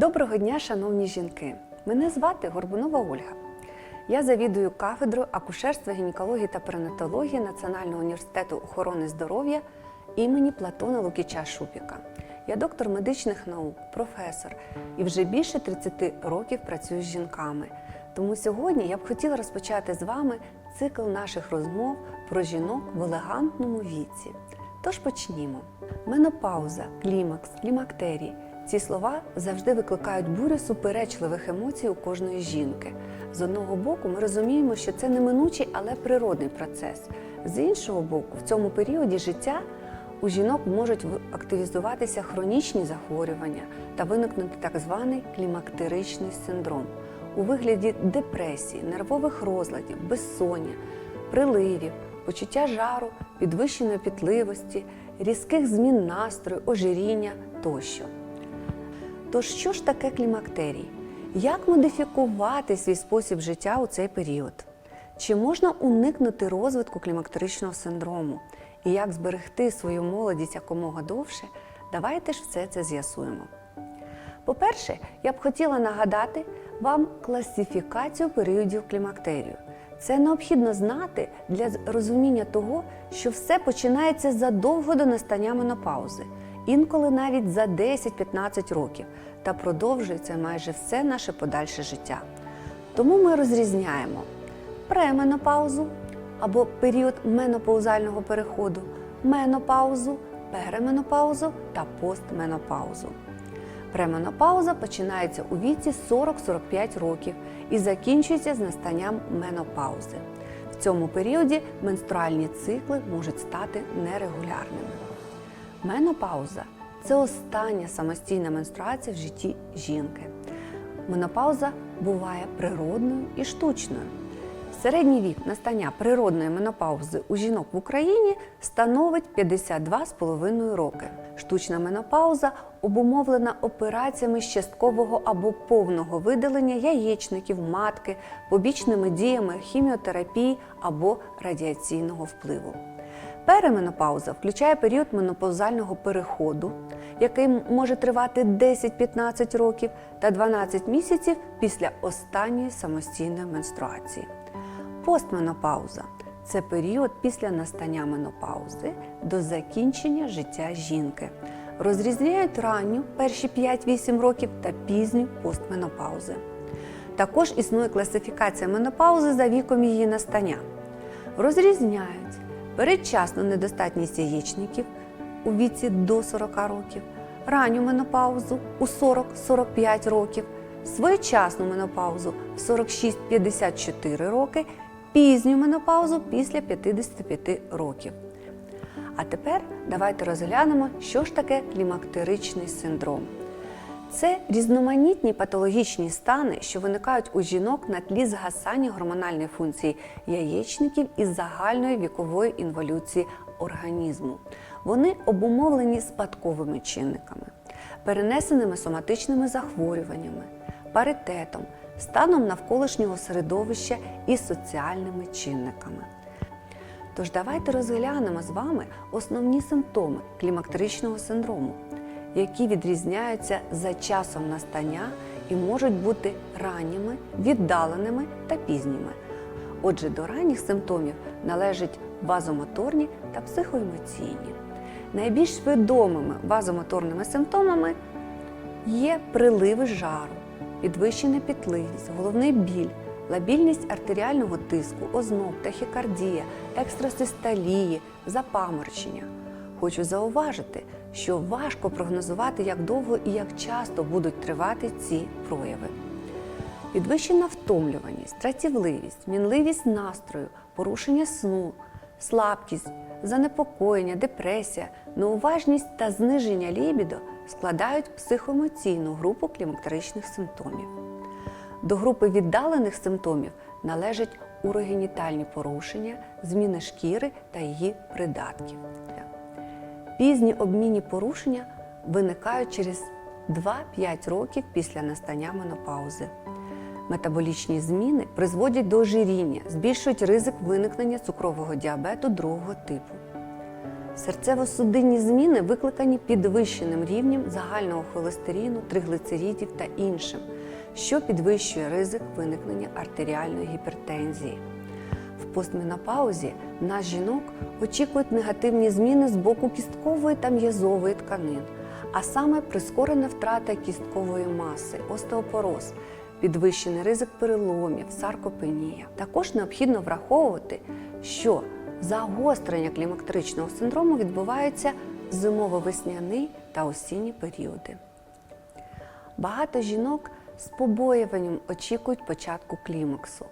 Доброго дня, шановні жінки! Мене звати Горбунова Ольга. Я завідую кафедрою акушерства, гінекології та перинатології Національного університету охорони здоров'я імені Платона Лукіча Шупіка. Я доктор медичних наук, професор і вже більше 30 років працюю з жінками. Тому сьогодні я б хотіла розпочати з вами цикл наших розмов про жінок в елегантному віці. Тож почнімо. Менопауза, клімакс, клімактерій ці слова завжди викликають бурю суперечливих емоцій у кожної жінки. З одного боку, ми розуміємо, що це неминучий, але природний процес. З іншого боку, в цьому періоді життя у жінок можуть активізуватися хронічні захворювання та виникнути так званий клімактеричний синдром у вигляді депресії, нервових розладів, безсоння, приливів, почуття жару, підвищеної пітливості, різких змін настрою, ожиріння тощо. Тож, що ж таке клімактерій? Як модифікувати свій спосіб життя у цей період? Чи можна уникнути розвитку клімактеричного синдрому? І як зберегти свою молодість якомога довше? Давайте ж все це з'ясуємо. По-перше, я б хотіла нагадати вам класифікацію періодів клімактерію. Це необхідно знати для розуміння того, що все починається задовго до настання менопаузи, інколи навіть за 10-15 років, та продовжується майже все наше подальше життя. Тому ми розрізняємо пременопаузу або період менопаузального переходу, менопаузу, переменопаузу та постменопаузу. Пременопауза починається у віці 40-45 років і закінчується з настанням менопаузи. В цьому періоді менструальні цикли можуть стати нерегулярними. Менопауза це остання самостійна менструація в житті жінки. Менопауза буває природною і штучною. Середній вік настання природної менопаузи у жінок в Україні становить 52,5 роки. Штучна менопауза обумовлена операціями часткового або повного видалення яєчників, матки, побічними діями хіміотерапії або радіаційного впливу. Переменопауза включає період менопаузального переходу, який може тривати 10-15 років та 12 місяців після останньої самостійної менструації. Постменопауза це період після настання менопаузи до закінчення життя жінки. Розрізняють ранню перші 5-8 років та пізню постменопаузи. Також існує класифікація менопаузи за віком її настання. Розрізняють передчасну недостатність яєчників у віці до 40 років, ранню менопаузу у 40-45 років, своєчасну менопаузу в 46-54 роки, пізню менопаузу після 55 років. А тепер давайте розглянемо, що ж таке клімактеричний синдром. Це різноманітні патологічні стани, що виникають у жінок на тлі згасання гормональної функції яєчників і загальної вікової інволюції організму. Вони обумовлені спадковими чинниками, перенесеними соматичними захворюваннями, паритетом, станом навколишнього середовища і соціальними чинниками. Тож давайте розглянемо з вами основні симптоми клімактеричного синдрому, які відрізняються за часом настання і можуть бути ранніми, віддаленими та пізніми. Отже, до ранніх симптомів належать вазомоторні та психоемоційні. Найбільш відомими вазомоторними симптомами є приливи жару, підвищена пітливість, головний біль, лабільність артеріального тиску, озноб, тахікардія, екстрасистолії, запаморочення. Хочу зауважити, що важко прогнозувати, як довго і як часто будуть тривати ці прояви. Підвищена втомлюваність, тратівливість, мінливість настрою, порушення сну, слабкість, занепокоєння, депресія, неуважність та зниження лібідо складають психоемоційну групу клімактеричних симптомів. До групи віддалених симптомів належать урогенітальні порушення, зміни шкіри та її придатків. Пізні обмінні порушення виникають через 2-5 років після настання менопаузи. Метаболічні зміни призводять до ожиріння, збільшують ризик виникнення цукрового діабету другого типу. Серцево-судинні зміни викликані підвищеним рівнем загального холестерину, триглицеридів та іншим, що підвищує ризик виникнення артеріальної гіпертензії. Постменопаузі нас жінок очікують негативні зміни з боку кісткової та м'язової тканин, а саме прискорена втрата кісткової маси, остеопороз, підвищений ризик переломів, саркопенія. Також необхідно враховувати, що загострення клімактеричного синдрому відбувається в зимово-весняний та осінні періоди. Багато жінок з побоюванням очікують початку клімаксу,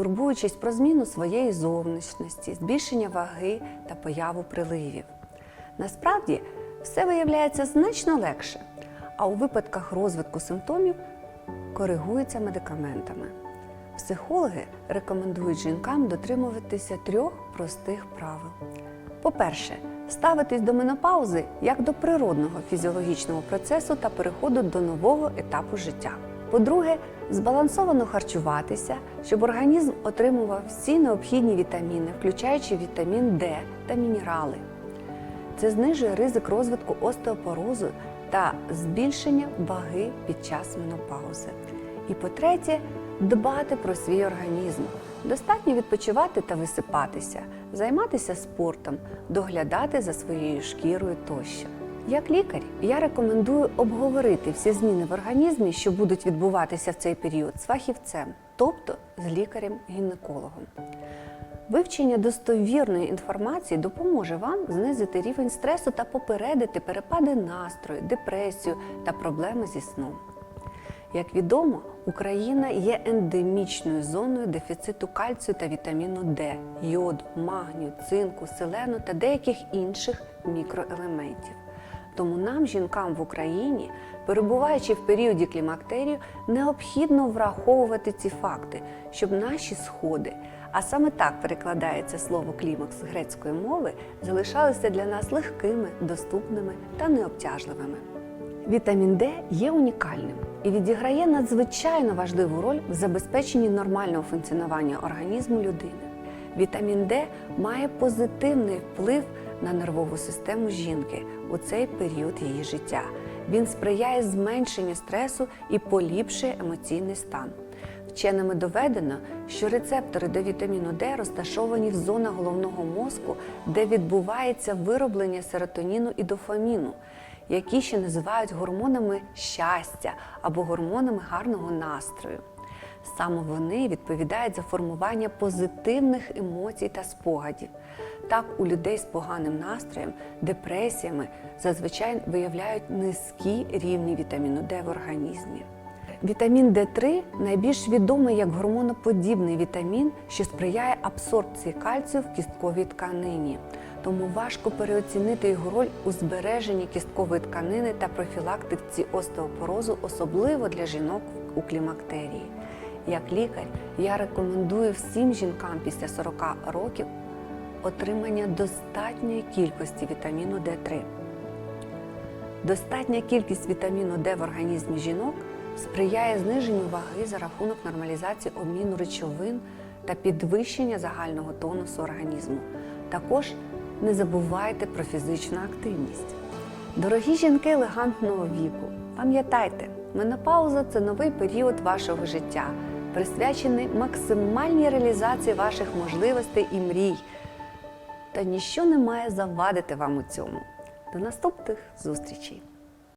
турбуючись про зміну своєї зовнішності, збільшення ваги та появу приливів. Насправді все виявляється значно легше, а у випадках розвитку симптомів коригується медикаментами. Психологи рекомендують жінкам дотримуватися трьох простих правил. По-перше, ставитись до менопаузи як до природного фізіологічного процесу та переходу до нового етапу життя. По-друге, збалансовано харчуватися, щоб організм отримував всі необхідні вітаміни, включаючи вітамін Д та мінерали. Це знижує ризик розвитку остеопорозу та збільшення ваги під час менопаузи. І по-третє, дбати про свій організм. Достатньо відпочивати та висипатися, займатися спортом, доглядати за своєю шкірою тощо. Як лікар, я рекомендую обговорити всі зміни в організмі, що будуть відбуватися в цей період з фахівцем, тобто з лікарем-гінекологом. Вивчення достовірної інформації допоможе вам знизити рівень стресу та попередити перепади настрою, депресію та проблеми зі сном. Як відомо, Україна є ендемічною зоною дефіциту кальцію та вітаміну Д, йоду, магнію, цинку, селену та деяких інших мікроелементів. Тому нам, жінкам в Україні, перебуваючи в періоді клімактерію, необхідно враховувати ці факти, щоб наші сходи, а саме так перекладається слово клімакс з грецької мови, залишалися для нас легкими, доступними та необтяжливими. Вітамін Д є унікальним і відіграє надзвичайно важливу роль в забезпеченні нормального функціонування організму людини. Вітамін Д має позитивний вплив на нервову систему жінки у цей період її життя. Він сприяє зменшенню стресу і поліпшує емоційний стан. Вченими доведено, що рецептори до вітаміну Д розташовані в зонах головного мозку, де відбувається вироблення серотоніну і дофаміну, які ще називають гормонами щастя або гормонами гарного настрою. Саме вони відповідають за формування позитивних емоцій та спогадів. Так, у людей з поганим настроєм, депресіями зазвичай виявляють низькі рівні вітаміну Д в організмі. Вітамін Д3 найбільш відомий як гормоноподібний вітамін, що сприяє абсорбції кальцію в кістковій тканині. Тому важко переоцінити його роль у збереженні кісткової тканини та профілактиці остеопорозу, особливо для жінок у клімактерії. Як лікар, я рекомендую всім жінкам після 40 років отримання достатньої кількості вітаміну Д3. Достатня кількість вітаміну Д в організмі жінок сприяє зниженню ваги за рахунок нормалізації обміну речовин та підвищення загального тонусу організму. Також не забувайте про фізичну активність. Дорогі жінки елегантного віку, пам'ятайте, менопауза це новий період вашого життя, присвячений максимальній реалізації ваших можливостей і мрій. Та ніщо не має завадити вам у цьому. До наступних зустрічей!